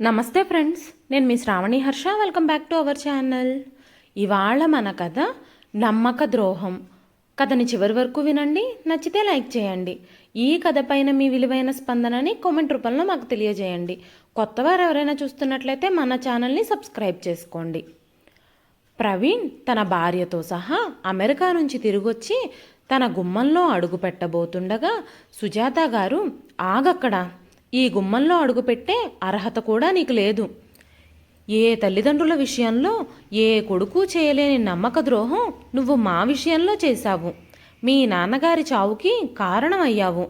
నమస్తే ఫ్రెండ్స్ నేను మీ Shravani Harsha. Welcome back to our channel ఇవాళ మన కథ నమ్మక ద్రోహం. కథని చివరి వరకు వినండి నచ్చితే లైక్ చేయండి. ఈ కథ పైన మీ విలువైన స్పందనని కామెంట్ రూపంలో మాకు తెలియజేయండి. కొత్తవారు ఎవరైనా చూస్తున్నట్లయితే మన ఛానల్ని సబ్స్క్రైబ్ చేసుకోండి. ప్రవీణ్ తన భార్యతో సహా అమెరికా నుంచి తిరిగొచ్చి తన గుమ్మంలో అడుగు పెట్టబోతుండగా సుజాత గారు ఆగక్కడ ఈ గుమ్మంలో అడుగుపెట్టే అర్హత కూడా నీకు లేదు. ఏ తల్లిదండ్రుల విషయంలో ఏ కొడుకు చేయలేని నమ్మక ద్రోహం నువ్వు మా విషయంలో చేశావు. మీ నాన్నగారి చావుకి కారణమయ్యావు.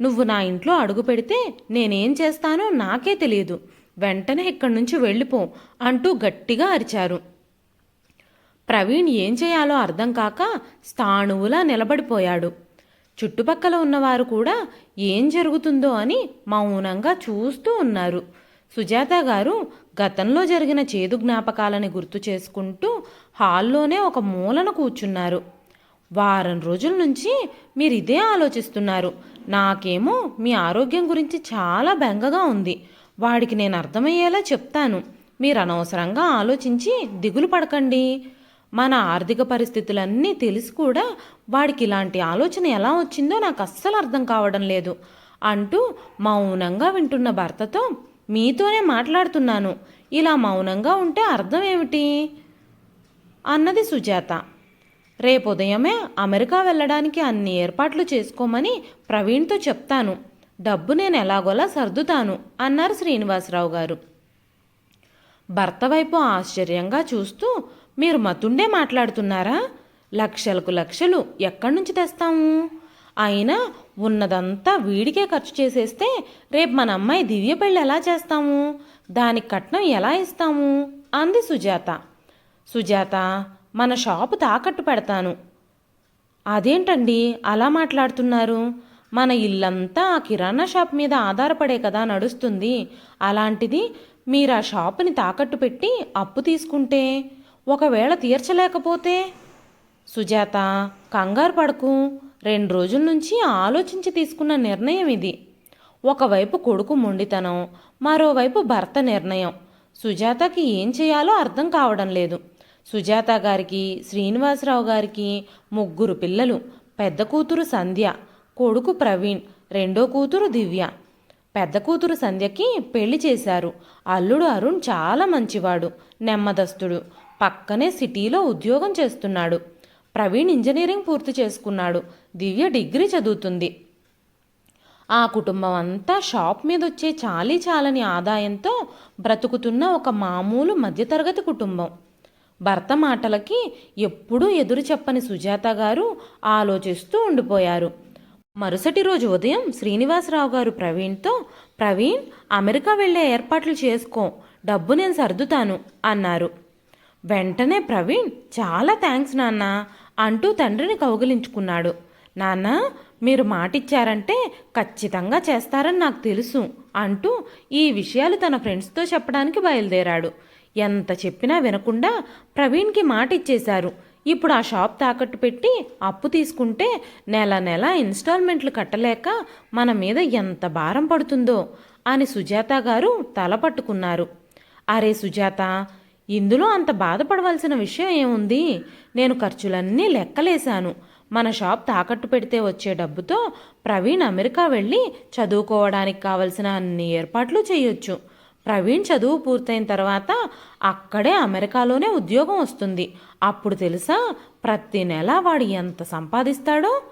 నువ్వు నా ఇంట్లో అడుగు పెడితే నేనేం చేస్తానో నాకే తెలియదు. వెంటనే ఇక్కడి నుంచి వెళ్ళిపో అంటూ గట్టిగా అరిచారు. ప్రవీణ్ ఏం చేయాలో అర్థం కాక స్థాణువులా నిలబడిపోయాడు. చుట్టుపక్కల ఉన్నవారు కూడా ఏం జరుగుతుందో అని మౌనంగా చూస్తూ ఉన్నారు. సుజాత గారు గతంలో జరిగిన చేదు జ్ఞాపకాలని గుర్తు చేసుకుంటూ హాల్లోనే ఒక మూలన కూర్చున్నారు. వారం రోజుల నుంచి మీరు ఇదే ఆలోచిస్తున్నారు. నాకేమో మీ ఆరోగ్యం గురించి చాలా బెంగగా ఉంది. వాడికి నేను అర్థమయ్యేలా చెప్తాను. మీరు అనవసరంగా ఆలోచించి దిగులు పడకండి. మన ఆర్థిక పరిస్థితులన్నీ తెలిసి కూడా వాడికి ఇలాంటి ఆలోచన ఎలా వచ్చిందో నాకు అస్సలు అర్థం కావడం లేదు. అంటూ మౌనంగా వింటున్న భర్తతో మీతోనే మాట్లాడుతున్నాను. ఇలా మౌనంగా ఉంటే అర్థం ఏమిటి? అన్నది సుజాత. రేపు ఉదయమే అమెరికా వెళ్ళడానికి అన్ని ఏర్పాట్లు చేసుకోమని ప్రవీణ్తో చెప్తాను. డబ్బు నేను ఎలాగోలా సర్దుతాను అన్నారు శ్రీనివాసరావు గారు. భర్త వైపు ఆశ్చర్యంగా చూస్తూ మీరు మతుండే మాట్లాడుతున్నారా? లక్షలకు లక్షలు ఎక్కడి నుంచి తెస్తాము? అయినా ఉన్నదంతా వీడికే ఖర్చు చేసేస్తే రేపు మన అమ్మాయి దివ్య పెళ్ళి ఎలా చేస్తాము? దానికి కట్నం ఎలా ఇస్తాము? అంది సుజాత. సుజాత మన షాపు తాకట్టు పెడతాను. అదేంటండి అలా మాట్లాడుతున్నారు? మన ఇల్లంతా ఆ కిరాణా షాప్ మీద ఆధారపడే కదా నడుస్తుంది. అలాంటిది మీరు ఆ షాపుని తాకట్టు పెట్టి అప్పు తీసుకుంటే? ఒకవేళ తీర్చలేకపోతే? సుజాత కంగారు పడకు. రెండు రోజుల నుంచి ఆలోచించి తీసుకున్న నిర్ణయం ఇది. ఒకవైపు కొడుకు మొండితనం మరోవైపు భర్త నిర్ణయం. సుజాతకి ఏం చేయాలో అర్థం కావడం లేదు. సుజాత గారికి శ్రీనివాసరావు గారికి ముగ్గురు పిల్లలు పెద్ద కూతురు సంధ్య కొడుకు ప్రవీణ్ రెండో కూతురు దివ్య. పెద్ద కూతురు సంధ్యకి పెళ్ళి చేశారు. అల్లుడు అరుణ్ చాలా మంచివాడు నెమ్మదస్తుడు. పక్కనే సిటీలో ఉద్యోగం చేస్తున్నాడు. ప్రవీణ్ ఇంజనీరింగ్ పూర్తి చేసుకున్నాడు. దివ్య డిగ్రీ చదువుతుంది. ఆ కుటుంబం అంతా షాప్ మీద వచ్చే చాలీ చాలని ఆదాయంతో బ్రతుకుతున్న ఒక మామూలు మధ్యతరగతి కుటుంబం. భర్త మాటలకి ఎప్పుడూ ఎదురు చెప్పని సుజాత గారు ఆలోచిస్తూ ఉండిపోయారు. మరుసటి రోజు ఉదయం శ్రీనివాసరావు గారు ప్రవీణ్తో ప్రవీణ్ అమెరికా వెళ్ళే ఏర్పాట్లు చేసుకో. డబ్బు నేను సర్దుతాను అన్నారు. వెంటనే ప్రవీణ్ చాలా థ్యాంక్స్ నాన్న అంటూ తండ్రిని కౌగిలించుకున్నాడు. నాన్న మీరు మాటిచ్చారంటే ఖచ్చితంగా చేస్తారని నాకు తెలుసు అంటూ ఈ విషయాలు తన ఫ్రెండ్స్తో చెప్పడానికి బయలుదేరాడు. ఎంత చెప్పినా వినకుండా ప్రవీణ్కి మాట ఇచ్చేశారు ఇప్పుడు ఆ షాప్ తాకట్టు పెట్టి అప్పు తీసుకుంటే నెల నెల ఇన్స్టాల్మెంట్లు కట్టలేక మన మీద ఎంత భారం పడుతుందో అని సుజాత గారు తల పట్టుకున్నారు. అరే సుజాత ఇందులో అంత బాధపడవలసిన విషయం ఏముంది? నేను ఖర్చులన్నీ లెక్కలేశాను. మన షాప్ తాకట్టు పెడితే వచ్చే డబ్బుతో ప్రవీణ్ అమెరికా వెళ్ళి చదువుకోవడానికి కావలసిన అన్ని ఏర్పాట్లు చేయొచ్చు. ప్రవీణ్ చదువు పూర్తయిన తర్వాత అక్కడే అమెరికాలోనే ఉద్యోగం వస్తుంది. అప్పుడు తెలుసా ప్రతి నెల వాడు ఎంత సంపాదిస్తాడో?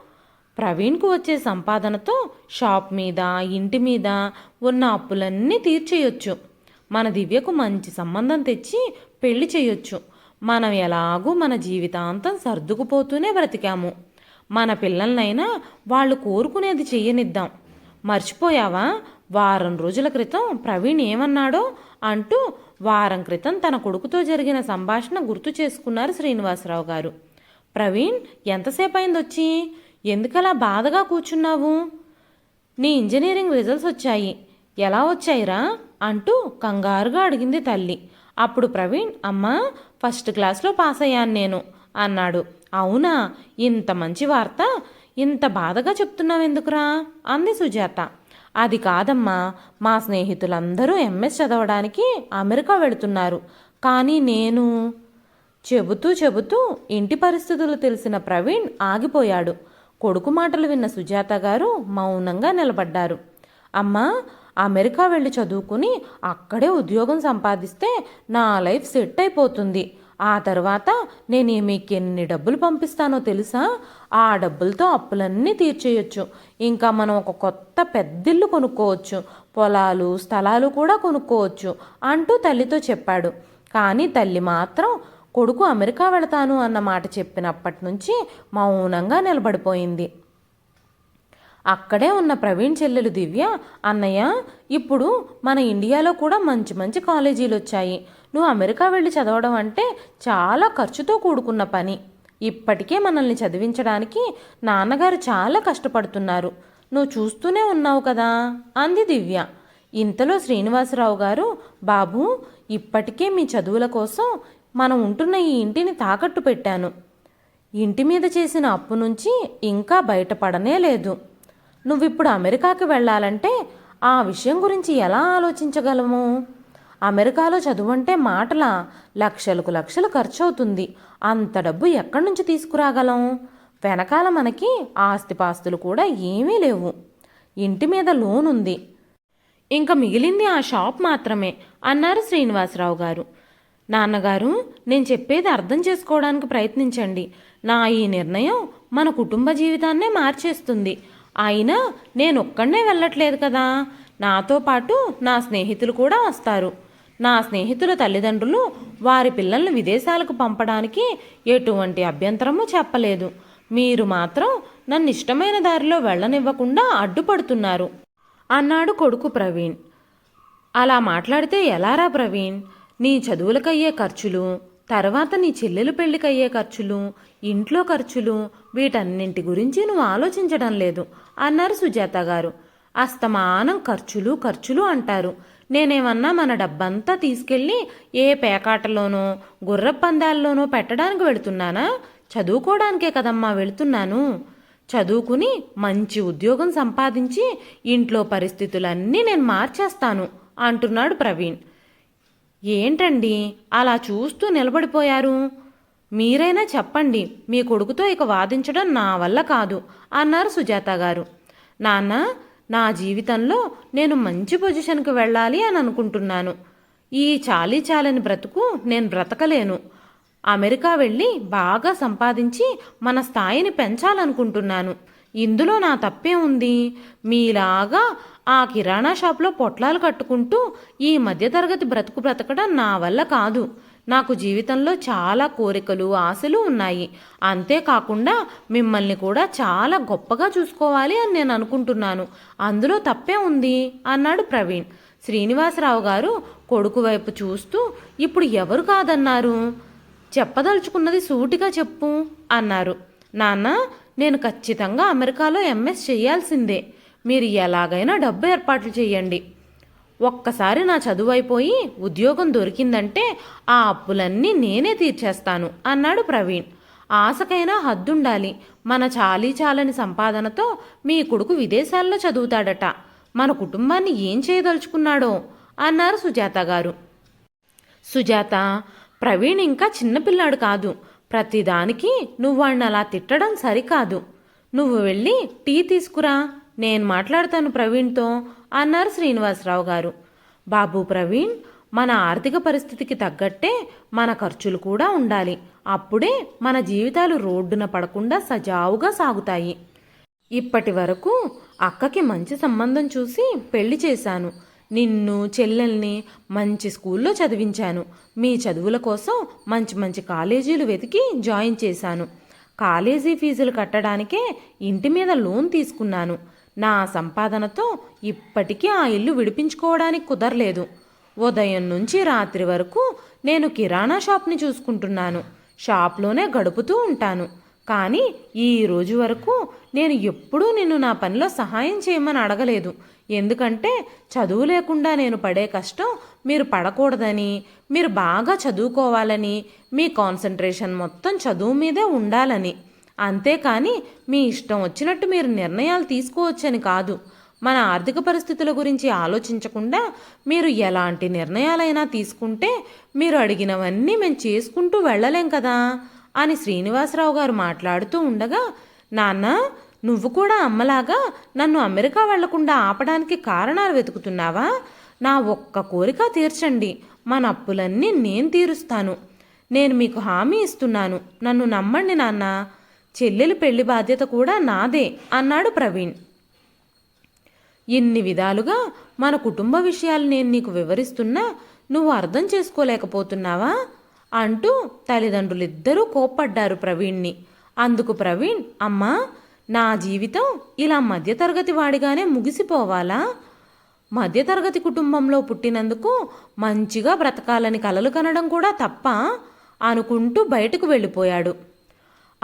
ప్రవీణ్కు వచ్చే సంపాదనతో షాప్ మీద ఇంటి మీద ఉన్న అప్పులన్నీ తీర్చేయొచ్చు. మన దివ్యకు మంచి సంబంధం తెచ్చి పెళ్ళి చేయొచ్చు. మనం ఎలాగూ మన జీవితాంతం సర్దుకుపోతూనే బ్రతికాము. మన పిల్లలనైనా వాళ్ళు కోరుకునేది చెయ్యనిద్దాం. మర్చిపోయావా? వారం రోజుల క్రితం ప్రవీణ్ ఏమన్నాడో అంటూ వారం క్రితం తన కొడుకుతో జరిగిన సంభాషణ గుర్తు చేసుకున్నారు శ్రీనివాసరావు గారు. ప్రవీణ్ ఎంతసేపు అయింది వచ్చి ఎందుకలా బాధగా కూర్చున్నావు? నీ ఇంజనీరింగ్ రిజల్ట్స్ వచ్చాయి. ఎలా వచ్చాయిరా? అంటూ కంగారుగా అడిగింది తల్లి. అప్పుడు ప్రవీణ్ అమ్మా ఫస్ట్ క్లాస్లో పాస్ అయ్యాను నేను అన్నాడు. అవునా? ఇంత మంచి వార్త? ఇంత బాధగా చెప్తున్నావెందుకురా? అంది సుజాత. అది కాదమ్మా. మా స్నేహితులందరూ ఎంఎస్ చదవడానికి అమెరికా వెళుతున్నారు. కానీ నేను చెబుతూ చెబుతూ ఇంటి పరిస్థితులు తెలిసిన ప్రవీణ్ ఆగిపోయాడు. కొడుకు మాటలు విన్న సుజాత గారు మౌనంగా నిలబడ్డారు. అమ్మా అమెరికా వెళ్ళి చదువుకుని అక్కడే ఉద్యోగం సంపాదిస్తే నా లైఫ్ సెట్ అయిపోతుంది. ఆ తర్వాత నేను మీకు ఎన్ని డబ్బులు పంపిస్తానో తెలుసా? ఆ డబ్బులతో అప్పులన్నీ తీర్చేయచ్చు. ఇంకా మనం ఒక కొత్త పెద్దిల్లు కొనుక్కోవచ్చు. పొలాలు స్థలాలు కూడా కొనుక్కోవచ్చు అంటూ తల్లితో చెప్పాడు. కానీ తల్లి మాత్రం కొడుకు అమెరికా వెళతాను అన్న మాట చెప్పినప్పటి నుంచి మౌనంగా నిలబడిపోయింది. అక్కడే ఉన్న ప్రవీణ్ చెల్లెలు దివ్య అన్నయ్య ఇప్పుడు మన ఇండియాలో కూడా మంచి మంచి కాలేజీలు వచ్చాయి. నువ్వు అమెరికా వెళ్ళి చదవడం అంటే చాలా ఖర్చుతో కూడుకున్న పని. ఇప్పటికే మనల్ని చదివించడానికి నాన్నగారు చాలా కష్టపడుతున్నారు. నువ్వు చూస్తూనే ఉన్నావు కదా? అంది దివ్య. ఇంతలో శ్రీనివాసరావు గారు బాబు ఇప్పటికే మీ చదువుల కోసం మనం ఉంటున్న ఈ ఇంటిని తాకట్టు పెట్టాను. ఇంటి మీద చేసిన అప్పు నుంచి ఇంకా బయటపడనే లేదు. నువ్విప్పుడు అమెరికాకి వెళ్ళాలంటే ఆ విషయం గురించి ఎలా ఆలోచించగలము? అమెరికాలో చదువంటే మాటల లక్షలకు లక్షలు ఖర్చు అవుతుంది అంత డబ్బు ఎక్కడి నుంచి తీసుకురాగలం? వెనకాల మనకి ఆస్తిపాస్తులు కూడా ఏమీ లేవు. ఇంటి మీద లోన్ ఉంది. ఇంకా మిగిలింది ఆ షాప్ మాత్రమే అన్నారు శ్రీనివాసరావు గారు. నాన్నగారు నేను చెప్పేది అర్థం చేసుకోవడానికి ప్రయత్నించండి. నా ఈ నిర్ణయం మన కుటుంబ జీవితాన్నే మార్చేస్తుంది. అయినా నేనొక్కడనే వెళ్ళట్లేదు కదా. నాతో పాటు నా స్నేహితులు కూడా వస్తారు. నా స్నేహితుల తల్లిదండ్రులు వారి పిల్లల్ని విదేశాలకు పంపడానికి ఎటువంటి అభ్యంతరము చెప్పలేదు. మీరు మాత్రం నన్ను ఇష్టమైన దారిలో వెళ్ళనివ్వకుండా అడ్డుపడుతున్నారు. అన్నాడు కొడుకు ప్రవీణ్. అలా మాట్లాడితే ఎలారా ప్రవీణ్? నీ చదువులకయ్యే ఖర్చులు తర్వాత నీ చెల్లెలు పెళ్ళికయ్యే ఖర్చులు ఇంట్లో ఖర్చులు వీటన్నింటి గురించి నువ్వు ఆలోచించడం లేదు అన్నారు సుజాత గారు. అస్తమానం ఖర్చులు ఖర్చులు అంటారు. నేనేమన్నా మన డబ్బంతా తీసుకెళ్ళి ఏ పేకాటలోనో గుర్రపందాల్లోనో పెట్టడానికి వెళుతున్నానా? చదువుకోవడానికే కదమ్మా వెళుతున్నాను. చదువుకుని మంచి ఉద్యోగం సంపాదించి ఇంట్లో పరిస్థితులన్నీ నేను మార్చేస్తాను అంటున్నాడు ప్రవీణ్. ఏంటండి అలా చూస్తూ నిలబడిపోయారు? మీరైనా చెప్పండి మీ కొడుకుతో ఇక వాదించడం నా వల్ల కాదు అన్నారు సుజాత గారు. నాన్న నా జీవితంలో నేను మంచి పొజిషన్కి వెళ్ళాలి అని అనుకుంటున్నాను. ఈ చాలీ చాలని బ్రతుకు నేను బ్రతకలేను. అమెరికా వెళ్ళి బాగా సంపాదించి మన స్థాయిని పెంచాలనుకుంటున్నాను. ఇందులో నా తప్పే ఉంది. మీలాగా ఆ కిరాణా షాప్లో పొట్లాలు కట్టుకుంటూ ఈ మధ్యతరగతి బ్రతుకు బ్రతకడం నా వల్ల కాదు. నాకు జీవితంలో చాలా కోరికలు ఆశలు ఉన్నాయి. అంతేకాకుండా మిమ్మల్ని కూడా చాలా గొప్పగా చూసుకోవాలి అని నేను అనుకుంటున్నాను. అందులో తప్పే ఉంది అన్నాడు ప్రవీణ్. శ్రీనివాసరావు గారు కొడుకు వైపు చూస్తూ ఇప్పుడు ఎవరు కాదన్నారు? చెప్పదలుచుకున్నది సూటిగా చెప్పు అన్నారు. నాన్న నేను ఖచ్చితంగా అమెరికాలో ఎంఎస్ చేయాల్సిందే. మీరు ఎలాగైనా డబ్బు ఏర్పాట్లు చేయండి. ఒక్కసారి నా చదువు అయిపోయి ఉద్యోగం దొరికిందంటే ఆ అప్పులన్నీ నేనే తీర్చేస్తాను అన్నాడు ప్రవీణ్. ఆశకైనా హద్దుండాలి. మన చాలీ చాలని సంపాదనతో మీ కొడుకు విదేశాల్లో చదువుతాడట. మన కుటుంబాన్ని ఏం చేయదలుచుకున్నాడో? అన్నారు సుజాత గారు. సుజాత ప్రవీణ్ ఇంకా చిన్నపిల్లాడు కాదు. ప్రతిదానికి నువ్వు వాడిని అలా తిట్టడం సరికాదు. నువ్వు వెళ్ళి టీ తీసుకురా. నేను మాట్లాడతాను ప్రవీణ్తో. అన్నారు శ్రీనివాసరావు గారు. బాబు ప్రవీణ్ మన ఆర్థిక పరిస్థితికి తగ్గట్టే మన ఖర్చులు కూడా ఉండాలి. అప్పుడే మన జీవితాలు రోడ్డున పడకుండా సజావుగా సాగుతాయి. ఇప్పటి వరకు అక్కకి మంచి సంబంధం చూసి పెళ్ళి చేశాను. నిన్ను చెల్లెల్ని మంచి స్కూల్లో చదివించాను. మీ చదువుల కోసం మంచి మంచి కాలేజీలు వెతికి జాయిన్ చేశాను. కాలేజీ ఫీజులు కట్టడానికే ఇంటి మీద లోన్ తీసుకున్నాను. నా సంపాదనతో ఇప్పటికీ ఆ ఇల్లు విడిపించుకోవడానికి కుదరలేదు. ఉదయం నుంచి రాత్రి వరకు నేను కిరాణా షాప్ని చూసుకుంటున్నాను. షాప్లోనే గడుపుతూ ఉంటాను. కానీ ఈ రోజు వరకు నేను ఎప్పుడూ నిన్ను నా పనిలో సహాయం చేయమని అడగలేదు. ఎందుకంటే చదువు లేకుండా నేను పడే కష్టం మీరు పడకూడదని మీరు బాగా చదువుకోవాలని మీ కాన్సన్ట్రేషన్ మొత్తం చదువు మీదే ఉండాలని. అంతేకాని మీ ఇష్టం వచ్చినట్టు మీరు నిర్ణయాలు తీసుకోవచ్చని కాదు. మన ఆర్థిక పరిస్థితుల గురించి ఆలోచించకుండా మీరు ఎలాంటి నిర్ణయాలైనా తీసుకుంటే మీరు అడిగినవన్నీ మేము చేసుకుంటూ వెళ్ళలేం కదా అని శ్రీనివాసరావు గారు మాట్లాడుతూ ఉండగా నాన్న నువ్వు కూడా అమ్మలాగా నన్ను అమెరికా వెళ్ళకుండా ఆపడానికి కారణాలు వెతుకుతున్నావా? నా ఒక్క కోరిక తీర్చండి. మన అప్పులన్నీ నేను తీరుస్తాను. నేను మీకు హామీ ఇస్తున్నాను. నన్ను నమ్మండి నాన్న. చెల్లెలి పెళ్ళి బాధ్యత కూడా నాదే అన్నాడు ప్రవీణ్. ఇన్ని విధాలుగా మన కుటుంబ విషయాలు నేను నీకు వివరిస్తున్నా నువ్వు అర్థం చేసుకోలేకపోతున్నావా? అంటూ తల్లిదండ్రులిద్దరూ కోప్పడ్డారు ప్రవీణ్ని. అందుకు ప్రవీణ్ అమ్మా నా జీవితం ఇలా మధ్యతరగతి వాడిగానే ముగిసిపోవాలా? మధ్యతరగతి కుటుంబంలో పుట్టినందుకు మంచిగా బ్రతకాలని కలలు కనడం కూడా తప్ప అనుకుంటూ బయటకు వెళ్ళిపోయాడు.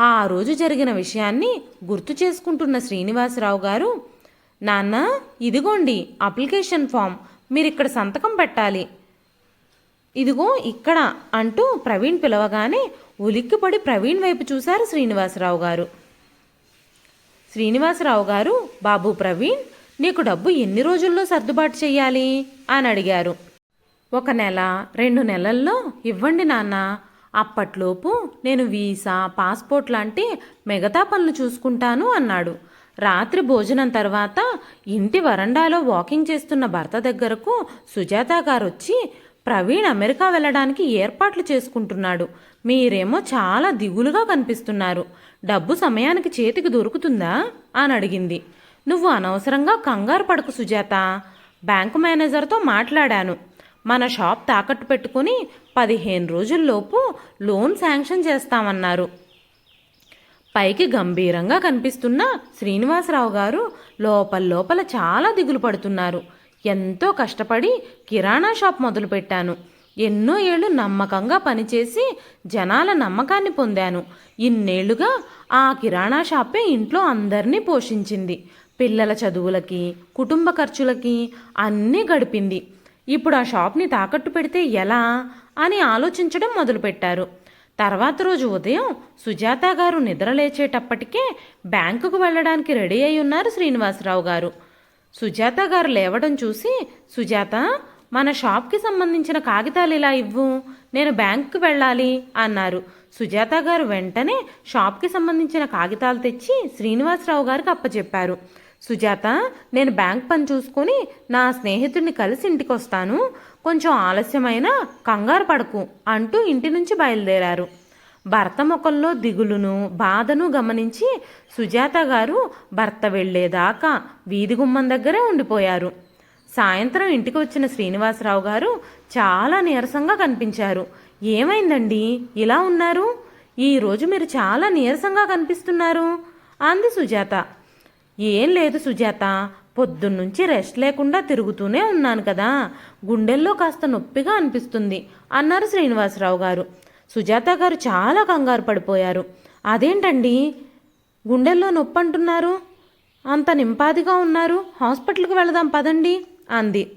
ఆ రోజు జరిగిన విషయాన్ని గుర్తు చేసుకుంటున్న శ్రీనివాసరావు గారు నాన్న ఇదిగోండి అప్లికేషన్ ఫామ్. మీరు ఇక్కడ సంతకం పెట్టాలి. ఇదిగో ఇక్కడ అంటూ ప్రవీణ్ పిలవగానే ఉలిక్కిపడి ప్రవీణ్ వైపు చూశారు శ్రీనివాసరావు గారు. శ్రీనివాసరావు గారు బాబు ప్రవీణ్ నీకు డబ్బు ఎన్ని రోజుల్లో సర్దుబాటు చేయాలి అని అడిగారు. ఒక నెల రెండు నెలల్లో ఇవ్వండి నాన్న. అప్పట్లోపు నేను వీసా పాస్పోర్ట్ లాంటి మిగతా పనులు చూసుకుంటాను అన్నాడు. రాత్రి భోజనం తర్వాత ఇంటి వరండాలో వాకింగ్ చేస్తున్న భర్త దగ్గరకు సుజాత గారు వచ్చి ప్రవీణ్ అమెరికా వెళ్ళడానికి ఏర్పాట్లు చేసుకుంటున్నాడు. మీరేమో చాలా దిగులుగా కనిపిస్తున్నారు. డబ్బు సమయానికి చేతికి దొరుకుతుందా? అని అడిగింది. నువ్వు అనవసరంగా కంగారు పడకు సుజాత. బ్యాంకు మేనేజర్తో మాట్లాడాను. మన షాప్ తాకట్టు పెట్టుకుని పదిహేను రోజుల్లోపు లోన్ శాంక్షన్ చేస్తామన్నారు. పైకి గంభీరంగా కనిపిస్తున్న శ్రీనివాసరావు గారు లోపల లోపల చాలా దిగులు పడుతున్నారు. ఎంతో కష్టపడి కిరాణా షాప్ మొదలుపెట్టాను ఎన్నో ఏళ్ళు నమ్మకంగా పనిచేసి జనాల నమ్మకాన్ని పొందాను. ఇన్నేళ్ళుగా ఆ కిరాణా షాపే ఇంట్లో అందరినీ పోషించింది. పిల్లల చదువులకి కుటుంబ ఖర్చులకి అన్నీ గడిపింది. ఇప్పుడు ఆ షాప్ని తాకట్టు పెడితే ఎలా? అని ఆలోచించడం మొదలుపెట్టారు. తర్వాత రోజు ఉదయం సుజాత గారు నిద్రలేచేటప్పటికే బ్యాంకుకు వెళ్ళడానికి రెడీ అయి ఉన్నారు శ్రీనివాసరావు గారు. సుజాత గారు లేవడం చూసి సుజాత మన షాప్కి సంబంధించిన కాగితాలు ఇలా ఇవ్వు? నేను బ్యాంకుకి వెళ్ళాలి అన్నారు. సుజాత గారు వెంటనే షాప్కి సంబంధించిన కాగితాలు తెచ్చి శ్రీనివాసరావు గారికి అప్పచెప్పారు. సుజాత నేను బ్యాంక్ పని చూసుకొని నా స్నేహితుడిని కలిసి ఇంటికి వస్తాను కొంచెం ఆలస్యమైన కంగారు పడకు అంటూ ఇంటి నుంచి బయలుదేరారు. భర్త ముఖంలో దిగులును బాధను గమనించి సుజాత గారు భర్త వెళ్ళేదాకా వీధి గుమ్మం దగ్గరే ఉండిపోయారు. సాయంత్రం ఇంటికి వచ్చిన శ్రీనివాసరావు గారు చాలా నీరసంగా కనిపించారు. ఏమైందండి? ఇలా ఉన్నారు? ఈరోజు మీరు చాలా నీరసంగా కనిపిస్తున్నారు? అంది సుజాత. ఏం లేదు సుజాత. పొద్దున్నుంచి రెస్ట్ లేకుండా తిరుగుతూనే ఉన్నాను కదా. గుండెల్లో కాస్త నొప్పిగా అనిపిస్తుంది అన్నారు శ్రీనివాసరావు గారు. సుజాత గారు చాలా కంగారు పడిపోయారు. అదేంటండి? గుండెల్లో నొప్పి అంటున్నారు అంత నింపాదిగా ఉన్నారు? హాస్పిటల్కి వెళదాం పదండి అంది.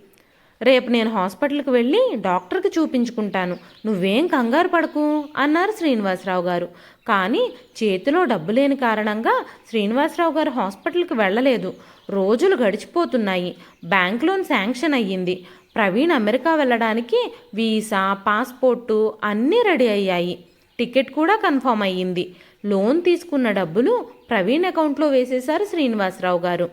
రేపు నేను హాస్పిటల్కి వెళ్ళి డాక్టర్కి చూపించుకుంటాను. నువ్వేం కంగారు పడకు అన్నారు శ్రీనివాసరావు గారు. కానీ చేతిలో డబ్బు లేని కారణంగా శ్రీనివాసరావు గారు హాస్పిటల్కి వెళ్ళలేదు. రోజులు గడిచిపోతున్నాయి. బ్యాంక్ లోన్ శాంక్షన్ అయ్యింది. ప్రవీణ్ అమెరికా వెళ్ళడానికి వీసా పాస్పోర్టు అన్నీ రెడీ అయ్యాయి. టికెట్ కూడా కన్ఫర్మ్ అయ్యింది. లోన్ తీసుకున్న డబ్బులు ప్రవీణ్ అకౌంట్లో వేసేశారు శ్రీనివాసరావు గారు.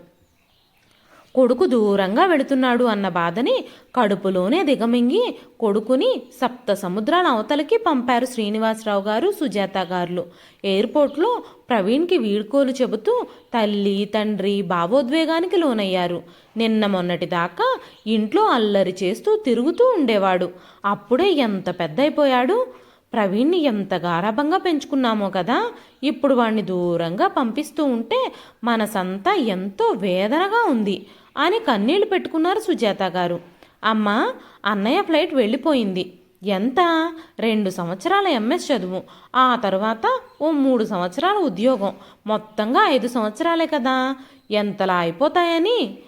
కొడుకు దూరంగా వెళుతున్నాడు అన్న బాధని కడుపులోనే దిగమింగి కొడుకుని సప్త సముద్రాల అవతలకి పంపారు శ్రీనివాసరావు గారు సుజాత గారులు ఎయిర్పోర్ట్లో ప్రవీణ్కి వీడ్కోలు చెబుతూ తల్లి తండ్రి భావోద్వేగానికి లోనయ్యారు. నిన్న మొన్నటి దాకా ఇంట్లో అల్లరి చేస్తూ తిరుగుతూ ఉండేవాడు. అప్పుడే ఎంత పెద్దయిపోయాడు? ప్రవీణ్ని ఎంత గారాభంగా పెంచుకున్నామో కదా? ఇప్పుడు వాణ్ణి దూరంగా పంపిస్తూ ఉంటే మనసంతా ఎంతో వేదనగా ఉంది. అని కన్నీళ్ళు పెట్టుకున్నారు సుజాత గారు. అమ్మా అన్నయ్య ఫ్లైట్ వెళ్ళిపోయింది. ఎంత? రెండు సంవత్సరాల ఎంఎస్ చదువు. ఆ తర్వాత ఓ మూడు సంవత్సరాల ఉద్యోగం. మొత్తంగా ఐదు సంవత్సరాలే కదా. ఎంతలా అయిపోతాయని?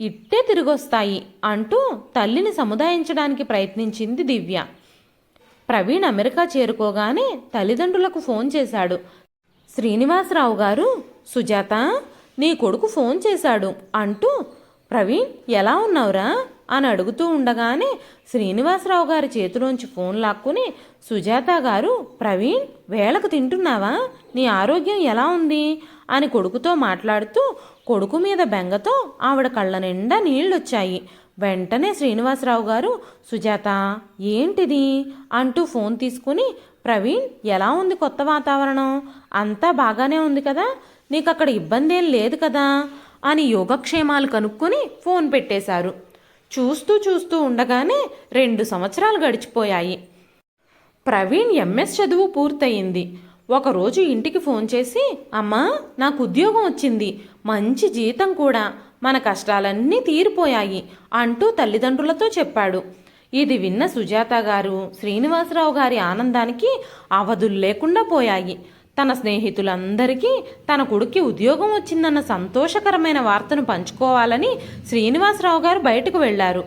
ఇట్టే తిరిగొస్తాయి అంటూ తల్లిని సముదాయించడానికి ప్రయత్నించింది దివ్య. ప్రవీణ్ అమెరికా చేరుకోగానే తల్లిదండ్రులకు ఫోన్ చేశాడు. శ్రీనివాసరావు గారు సుజాత నీ కొడుకు ఫోన్ చేశాడు అంటూ ప్రవీణ్ ఎలా ఉన్నావురా? అని అడుగుతూ ఉండగానే శ్రీనివాసరావు గారి చేతిలోంచి ఫోన్ లాక్కుని సుజాత గారు ప్రవీణ్ వేళకు తింటున్నావా? నీ ఆరోగ్యం ఎలా ఉంది? అని కొడుకుతో మాట్లాడుతూ కొడుకు మీద బెంగతో ఆవిడ కళ్ళ నిండా నీళ్ళొచ్చాయి. వెంటనే శ్రీనివాసరావు గారు సుజాత ఏంటిది? అంటూ ఫోన్ తీసుకుని ప్రవీణ్ ఎలా ఉంది కొత్త వాతావరణం? అంతా బాగానే ఉంది కదా? నీకు అక్కడ ఇబ్బంది ఏం లేదు కదా అని యోగక్షేమాలు కనుక్కొని ఫోన్ పెట్టేశారు. చూస్తూ చూస్తూ ఉండగానే రెండు సంవత్సరాలు గడిచిపోయాయి. ప్రవీణ్ ఎంఎస్ చదువు పూర్తయింది. ఒకరోజు ఇంటికి ఫోన్ చేసి అమ్మా నాకు ఉద్యోగం వచ్చింది. మంచి జీతం కూడా. మన కష్టాలన్నీ తీరిపోయాయి అంటూ తల్లిదండ్రులతో చెప్పాడు. ఇది విన్న సుజాత గారు శ్రీనివాసరావు గారి ఆనందానికి అవధులు లేకుండా పోయాయి. తన స్నేహితులందరికీ తన కొడుక్కి ఉద్యోగం వచ్చిందన్న సంతోషకరమైన వార్తను పంచుకోవాలని శ్రీనివాసరావు గారు బయటకు వెళ్ళారు.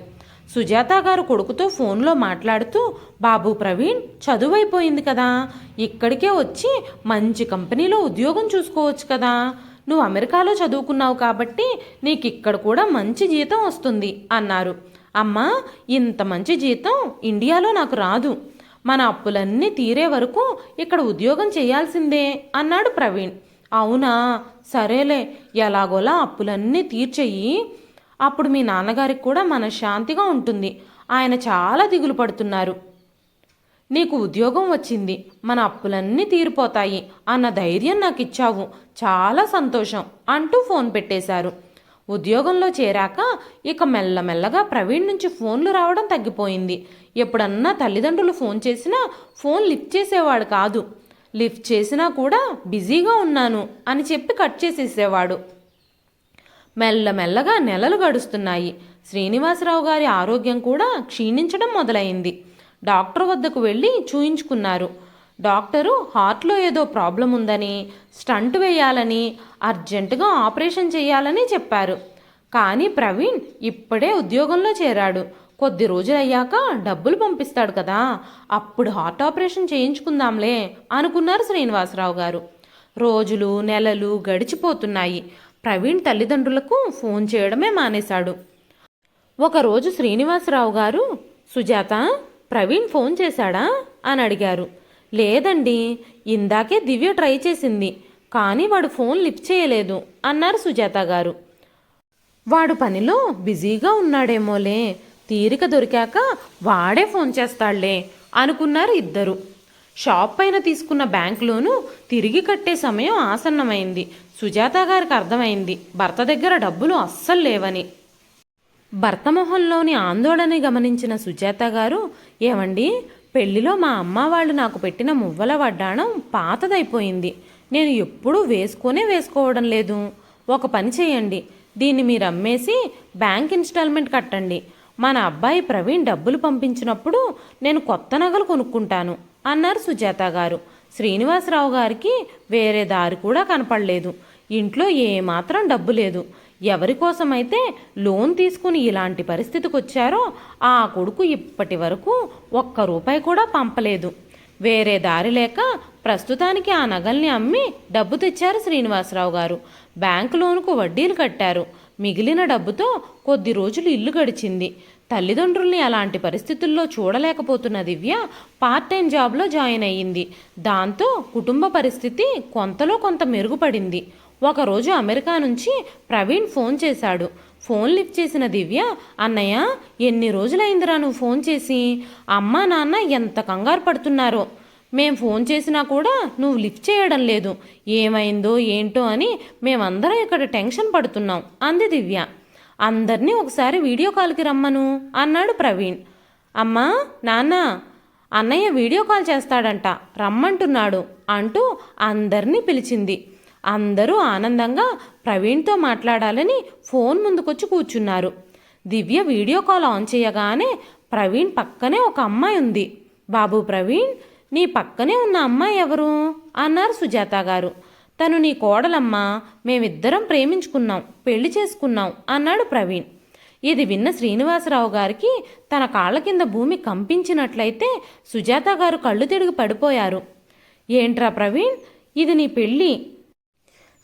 సుజాత గారు కొడుకుతో ఫోన్లో మాట్లాడుతూ బాబు ప్రవీణ్ చదువైపోయింది కదా. ఇక్కడికే వచ్చి మంచి కంపెనీలో ఉద్యోగం చూసుకోవచ్చు కదా. నువ్వు అమెరికాలో చదువుకున్నావు కాబట్టి నీకు ఇక్కడ కూడా మంచి జీతం వస్తుంది అన్నారు. అమ్మా ఇంత మంచి జీతం ఇండియాలో నాకు రాదు. మన అప్పులన్నీ తీరే వరకు ఇక్కడ ఉద్యోగం చేయాల్సిందే అన్నాడు ప్రవీణ్. అవునా? సరేలే ఎలాగోలా అప్పులన్నీ తీర్చేయి. అప్పుడు మీ నాన్నగారికి కూడా మనశ్శాంతిగా ఉంటుంది. ఆయన చాలా దిగులు పడుతున్నారు. నీకు ఉద్యోగం వచ్చింది మన అప్పులన్నీ తీరిపోతాయి అన్న ధైర్యం నాకు ఇచ్చావు చాలా సంతోషం అంటూ ఫోన్ పెట్టేశారు. ఉద్యోగంలో చేరాక ఇక మెల్లమెల్లగా ప్రవీణ్ నుంచి ఫోన్లు రావడం తగ్గిపోయింది. ఎప్పుడన్నా తల్లిదండ్రులు ఫోన్ చేసినా ఫోన్ లిఫ్ట్ చేసేవాడు కాదు. లిఫ్ట్ చేసినా కూడా బిజీగా ఉన్నాను అని చెప్పి కట్ చేసేసేవాడు. మెల్లమెల్లగా నెలలు గడుస్తున్నాయి. శ్రీనివాసరావు గారి ఆరోగ్యం కూడా క్షీణించడం మొదలైంది. డాక్టర్ వద్దకు వెళ్ళి చూయించుకున్నారు. డాక్టరు హార్ట్లో ఏదో ప్రాబ్లం ఉందని స్టంట్ వేయాలని అర్జెంటుగా ఆపరేషన్ చేయాలని చెప్పారు. కానీ ప్రవీణ్ ఇప్పుడే ఉద్యోగంలో చేరాడు. కొద్ది రోజులయ్యాక డబ్బులు పంపిస్తాడు కదా అప్పుడు హార్ట్ ఆపరేషన్ చేయించుకుందాంలే అనుకున్నారు శ్రీనివాసరావు గారు. రోజులు నెలలు గడిచిపోతున్నాయి. ప్రవీణ్ తల్లిదండ్రులకు ఫోన్ చేయడమే మానేశాడు. ఒకరోజు శ్రీనివాసరావు గారు సుజాత ప్రవీణ్ ఫోన్ చేశాడా? అని అడిగారు. లేదండి ఇందాకే దివ్య ట్రై చేసింది కానీ వాడు ఫోన్ లిఫ్ట్ చేయలేదు అన్నారు సుజాత గారు. వాడు పనిలో బిజీగా ఉన్నాడేమోలే తీరిక దొరికాక వాడే ఫోన్ చేస్తాడులే అనుకున్నారు ఇద్దరు. షాప్ పైన తీసుకున్న బ్యాంక్ లోను తిరిగి కట్టే సమయం ఆసన్నమైంది సుజాత గారికి అర్థమైంది భర్త దగ్గర డబ్బులు అస్సలు లేవని. భర్త మొహంలోని ఆందోళన గమనించిన సుజాత గారు ఏమండి పెళ్ళిలో మా అమ్మ వాళ్ళు నాకు పెట్టిన మువ్వల వడ్డాణం పాతదైపోయింది. నేను ఎప్పుడూ వేసుకునే వేసుకోవడం లేదు. ఒక పని చేయండి. దీన్ని మీరు అమ్మేసి బ్యాంక్ ఇన్స్టాల్మెంట్ కట్టండి. మన అబ్బాయి ప్రవీణ్ డబ్బులు పంపించినప్పుడు నేను కొత్త నగలు కొనుక్కుంటాను అన్నారు సుజాత గారు. శ్రీనివాసరావు గారికి వేరే దారి కూడా కనపడలేదు. ఇంట్లో ఏమాత్రం డబ్బు లేదు. ఎవరి కోసమైతే లోన్ తీసుకుని ఇలాంటి పరిస్థితికి వచ్చారో ఆ కొడుకు ఇప్పటి వరకు ఒక్క రూపాయి కూడా పంపలేదు. వేరే దారి లేక ప్రస్తుతానికి ఆ నగల్ని అమ్మి డబ్బు తెచ్చారు శ్రీనివాసరావు గారు. బ్యాంకు లోనుకు వడ్డీలు కట్టారు. మిగిలిన డబ్బుతో కొద్ది రోజులు ఇల్లు గడిచింది. తల్లిదండ్రుల్ని అలాంటి పరిస్థితుల్లో చూడలేకపోతున్న దివ్య పార్ట్ టైం జాబ్లో జాయిన్ అయ్యింది. దాంతో కుటుంబ పరిస్థితి కొంతలో కొంత మెరుగుపడింది. ఒకరోజు అమెరికా నుంచి ప్రవీణ్ ఫోన్ చేశాడు. ఫోన్ లిఫ్ట్ చేసిన దివ్య అన్నయ్య ఎన్ని రోజులైందిరా నువ్వు ఫోన్ చేసి? అమ్మా నాన్న ఎంత కంగారు పడుతున్నారో? మేం ఫోన్ చేసినా కూడా నువ్వు లిఫ్ట్ చేయడం లేదు. ఏమైందో ఏంటో అని మేమందరం ఇక్కడ టెన్షన్ పడుతున్నాం అంది దివ్య. అందరినీ ఒకసారి వీడియో కాల్కి రమ్మను అన్నాడు ప్రవీణ్. అమ్మా నాన్న అన్నయ్య వీడియో కాల్ చేస్తాడంట రమ్మంటున్నాడు అంటూ అందరినీ పిలిచింది. అందరూ ఆనందంగా ప్రవీణ్తో మాట్లాడాలని ఫోన్ ముందుకొచ్చి కూర్చున్నారు. దివ్య వీడియో కాల్ ఆన్ చేయగానే ప్రవీణ్ పక్కనే ఒక అమ్మాయి ఉంది. బాబు ప్రవీణ్ నీ పక్కనే ఉన్న అమ్మాయి ఎవరు? అన్నారు సుజాత గారు. తను నీ కోడలమ్మ మేమిద్దరం ప్రేమించుకున్నాం పెళ్ళి చేసుకున్నాం అన్నాడు ప్రవీణ్. ఇది విన్న శ్రీనివాసరావు గారికి తన కాళ్ళ కింద భూమి కంపించినట్లయితే సుజాత గారు కళ్ళు తిరిగి పడిపోయారు. ఏంట్రా ప్రవీణ్ ఇది నీ పెళ్ళి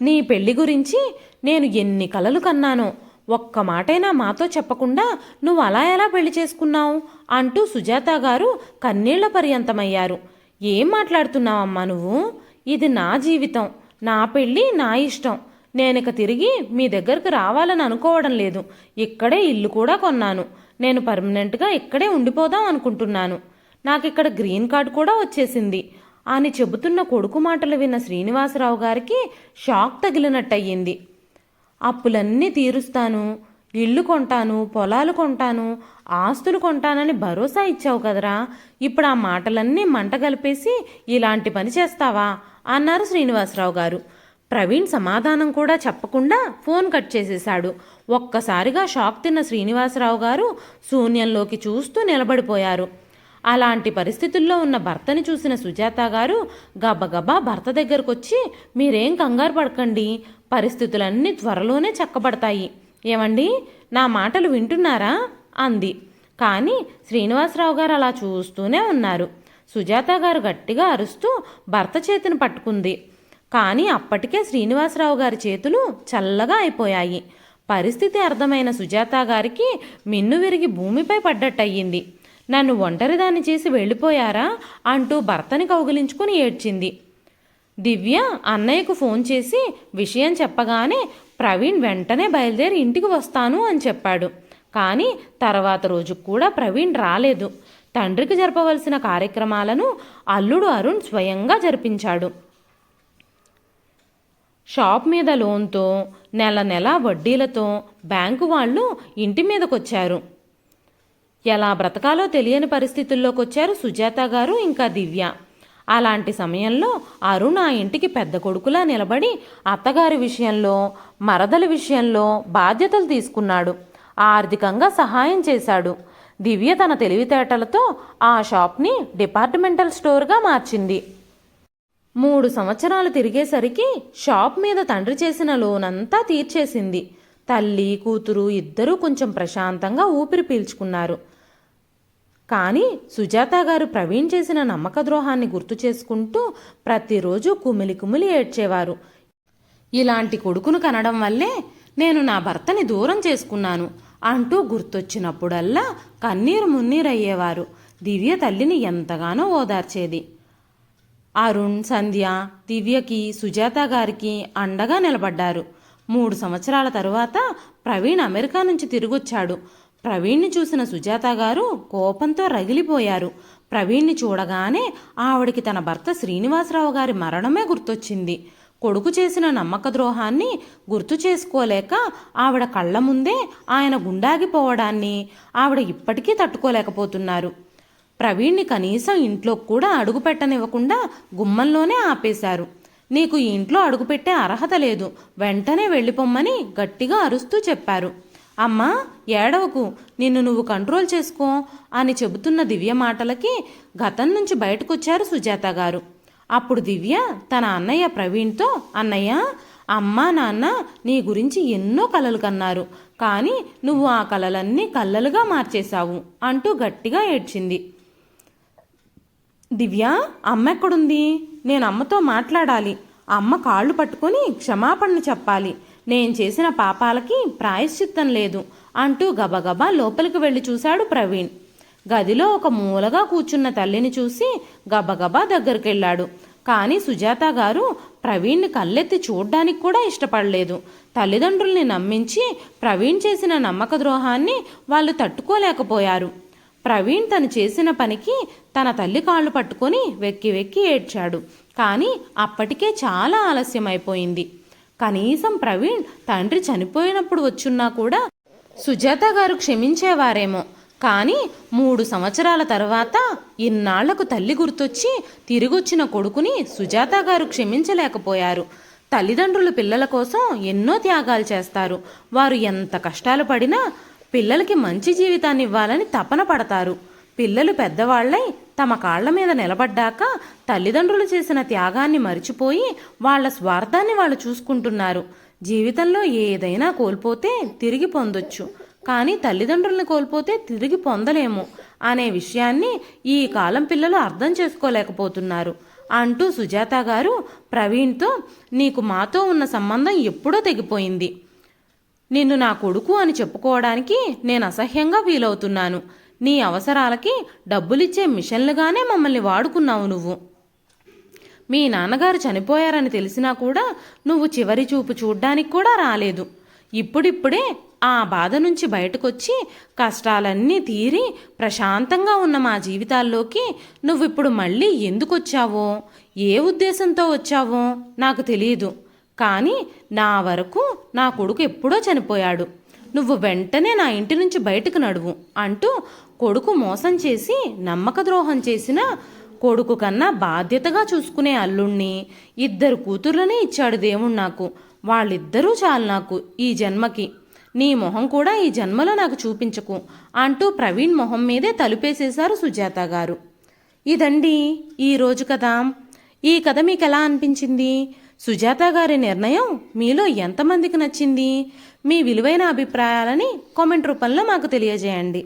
నీ పెళ్ళి గురించి నేను ఎన్ని కలలు కన్నానో ఒక్క మాటైనా మాతో చెప్పకుండా నువ్వు అలా ఎలా పెళ్ళి చేసుకున్నావు? అంటూ సుజాత గారు కన్నీళ్ళ పర్యంతమయ్యారు. ఏం మాట్లాడుతున్నావమ్మా నువ్వు? ఇది నా జీవితం. నా పెళ్ళి నా ఇష్టం. నేనిక తిరిగి మీ దగ్గరకు రావాలని అనుకోవడం లేదు. ఇక్కడే ఇల్లు కూడా కొన్నాను. నేను పర్మనెంట్గా ఇక్కడే ఉండిపోదాం అనుకుంటున్నాను. నాకు ఇక్కడ గ్రీన్ కార్డ్ కూడా వచ్చేసింది. అని చెబుతున్న కొడుకు మాటలు విన్న శ్రీనివాసరావు గారికి షాక్ తగిలినట్టయింది. అప్పులన్నీ తీరుస్తాను ఇల్లు కొంటాను పొలాలు కొంటాను ఆస్తులు కొంటానని భరోసా ఇచ్చావు కదరా. ఇప్పుడు ఆ మాటలన్నీ మంట కలిపేసి ఇలాంటి పని చేస్తావా? అన్నారు శ్రీనివాసరావు గారు. ప్రవీణ్ సమాధానం కూడా చెప్పకుండా ఫోన్ కట్ చేసేశాడు. ఒక్కసారిగా షాక్ తిన్న శ్రీనివాసరావు గారు శూన్యంలోకి చూస్తూ నిలబడిపోయారు. అలాంటి పరిస్థితుల్లో ఉన్న భర్తని చూసిన సుజాత గారు గబగబా భర్త దగ్గరకొచ్చి మీరేం కంగారు పడకండి. పరిస్థితులన్నీ త్వరలోనే చక్కబడతాయి. ఏమండి? నా మాటలు వింటున్నారా? అంది. కానీ శ్రీనివాసరావు గారు అలా చూస్తూనే ఉన్నారు. సుజాత గారు గట్టిగా అరుస్తూ భర్త చేతిని పట్టుకుంది. కానీ అప్పటికే శ్రీనివాసరావు గారి చేతులు చల్లగా అయిపోయాయి. పరిస్థితి అర్థమైన సుజాత గారికి మిన్ను విరిగి భూమిపై పడ్డట్టయింది. నన్ను ఒంటరిదాన్ని చేసి వెళ్ళిపోయారా అంటూ భర్తని కౌగిలించుకుని ఏడ్చింది. దివ్య అన్నయ్యకు ఫోన్ చేసి విషయం చెప్పగానే ప్రవీణ్ వెంటనే బయలుదేరి ఇంటికి వస్తాను అని చెప్పాడు. కానీ తర్వాత రోజు కూడా ప్రవీణ్ రాలేదు. తండ్రికి జరపవలసిన కార్యక్రమాలను అల్లుడు అరుణ్ స్వయంగా జరిపించాడు. షాప్ మీద లోన్తో నెల నెల వడ్డీలతో బ్యాంకు వాళ్ళు ఇంటి మీదకొచ్చారు. ఎలా బ్రతకాలో తెలియని పరిస్థితుల్లోకి వచ్చారు సుజాత గారు ఇంకా దివ్య. అలాంటి సమయంలో అరుణ్ ఆ ఇంటికి పెద్ద కొడుకులా నిలబడి అత్తగారి విషయంలో మరదల విషయంలో బాధ్యతలు తీసుకున్నాడు. ఆర్థికంగా సహాయం చేశాడు. దివ్య తన తెలివితేటలతో ఆ షాప్ని డిపార్ట్మెంటల్ స్టోర్గా మార్చింది. మూడు సంవత్సరాలు తిరిగేసరికి షాప్ మీద తండ్రి చేసిన లోనంతా తీర్చేసింది. తల్లి కూతురు ఇద్దరూ కొంచెం ప్రశాంతంగా ఊపిరి పీల్చుకున్నారు. కానీ సుజాత గారు ప్రవీణ్ చేసిన నమ్మక ద్రోహాన్ని గుర్తు చేసుకుంటూ ప్రతిరోజు కుమిలి కుమిలి ఏడ్చేవారు. ఇలాంటి కొడుకును కనడం వల్లే నేను నా భర్తని దూరం చేసుకున్నాను అంటూ గుర్తొచ్చినప్పుడల్లా కన్నీరు మున్నీరయ్యేవారు. దివ్య తల్లిని ఎంతగానో ఓదార్చేది. అరుణ్ సంధ్య దివ్యకి సుజాత గారికి అండగా నిలబడ్డారు. మూడు సంవత్సరాల తరువాత ప్రవీణ్ అమెరికా నుంచి తిరిగొచ్చాడు. ప్రవీణ్ని చూసిన సుజాత గారు కోపంతో రగిలిపోయారు. ప్రవీణ్ని చూడగానే ఆవిడికి తన భర్త శ్రీనివాసరావు గారి మరణమే గుర్తొచ్చింది. కొడుకు చేసిన నమ్మక ద్రోహాన్ని గుర్తు చేసుకోలేక ఆవిడ కళ్ళ ముందే ఆయన గుండాగిపోవడాన్ని ఆవిడ ఇప్పటికీ తట్టుకోలేకపోతున్నారు. ప్రవీణ్ని కనీసం ఇంట్లో కూడా అడుగు పెట్టనివ్వకుండా గుమ్మంలోనే ఆపేశారు. నీకు ఈ ఇంట్లో అడుగుపెట్టే అర్హత లేదు. వెంటనే వెళ్ళిపోమ్మని గట్టిగా అరుస్తూ చెప్పారు. అమ్మా ఏడవకు. నిన్ను నువ్వు కంట్రోల్ చేసుకో అని చెబుతున్న దివ్య మాటలకి గతం నుంచి బయటకొచ్చారు సుజాత గారు. అప్పుడు దివ్య తన అన్నయ్య ప్రవీణ్తో అన్నయ్య అమ్మా నాన్న నీ గురించి ఎన్నో కలలు కన్నారు. కానీ నువ్వు ఆ కలలన్నీ కళ్ళలుగా మార్చేశావు అంటూ గట్టిగా ఏడ్చింది. దివ్య అమ్మ ఎక్కడుంది? నేను అమ్మతో మాట్లాడాలి. అమ్మ కాళ్ళు పట్టుకొని క్షమాపణ చెప్పాలి. నేను చేసిన పాపాలకి ప్రాయశ్చిత్తం లేదు అంటూ గబగబా లోపలికి వెళ్ళి చూశాడు ప్రవీణ్. గదిలో ఒక మూలగా కూర్చున్న తల్లిని చూసి గబగబా దగ్గరికెళ్ళాడు. కానీ సుజాత గారు ప్రవీణ్ని కళ్ళెత్తి చూడ్డానికి కూడా ఇష్టపడలేదు. తల్లిదండ్రుల్ని నమ్మించి ప్రవీణ్ చేసిన నమ్మక ద్రోహాన్ని వాళ్ళు తట్టుకోలేకపోయారు. ప్రవీణ్ తను చేసిన పనికి తన తల్లి కాళ్ళు పట్టుకొని వెక్కి వెక్కి ఏడ్చాడు. కానీ అప్పటికే చాలా ఆలస్యమైపోయింది. కనీసం ప్రవీణ్ తండ్రి చనిపోయినప్పుడు వచ్చున్నా కూడా సుజాత గారు క్షమించేవారేమో. కానీ మూడు సంవత్సరాల తర్వాత ఇన్నాళ్ళకు తల్లి గుర్తొచ్చి తిరిగొచ్చిన కొడుకుని సుజాత గారు క్షమించలేకపోయారు. తల్లిదండ్రులు పిల్లల కోసం ఎన్నో త్యాగాలు చేస్తారు. వారు ఎంత కష్టాలు పడినా పిల్లలకి మంచి జీవితాన్ని ఇవ్వాలని తపన పడతారు. పిల్లలు పెద్దవాళ్ళై తమ కాళ్ళ మీద నిలబడ్డాక తల్లిదండ్రులు చేసిన త్యాగాన్ని మరిచిపోయి వాళ్ళ స్వార్థాన్ని వాళ్ళు చూసుకుంటున్నారు. జీవితంలో ఏదైనా కోల్పోతే తిరిగి పొందొచ్చు. కానీ తల్లిదండ్రుల్ని కోల్పోతే తిరిగి పొందలేము అనే విషయాన్ని ఈ కాలం పిల్లలు అర్థం చేసుకోలేకపోతున్నారు. అంటూ సుజాత గారు ప్రవీణ్తో నీకు మాతో ఉన్న సంబంధం ఎప్పుడో తెగిపోయింది. నిన్ను నా కొడుకు అని చెప్పుకోవడానికి నేను అసహ్యంగా ఫీలవుతున్నాను నీ అవసరాలకి డబ్బులిచ్చే మిషన్లుగానే మమ్మల్ని వాడుకున్నావు నువ్వు. మీ నాన్నగారు చనిపోయారని తెలిసినా కూడా నువ్వు చివరి చూపు చూడ్డానికి కూడా రాలేదు. ఇప్పుడిప్పుడే ఆ బాధ నుంచి బయటకొచ్చి కష్టాలన్నీ తీరి ప్రశాంతంగా ఉన్న మా జీవితాల్లోకి నువ్విప్పుడు మళ్ళీ ఎందుకు వచ్చావో ఏ ఉద్దేశంతో వచ్చావో నాకు తెలియదు. కానీ నా వరకు నా కొడుకు ఎప్పుడో చనిపోయాడు. నువ్వు వెంటనే నా ఇంటి నుంచి బయటకు నడువు అంటూ కొడుకు మోసం చేసి నమ్మక ద్రోహం చేసిన కొడుకు కన్నా బాధ్యతగా చూసుకునే అల్లుణ్ణి ఇద్దరు కూతుర్లనే ఇచ్చాడు దేవుడు నాకు. వాళ్ళిద్దరూ చాలు నాకు ఈ జన్మకి. నీ మొహం కూడా ఈ జన్మలో నాకు చూపించకు అంటూ ప్రవీణ్ మొహం మీదే తలుపేసేశారు సుజాత గారు. ఇదండి ఈ రోజు కథ. ఈ కథ మీకు ఎలా అనిపించింది? సుజాత గారి నిర్ణయం మీలో ఎంతమందికి నచ్చింది? మీ విలువైన అభిప్రాయాలని కామెంట్ రూపంలో మాకు తెలియజేయండి.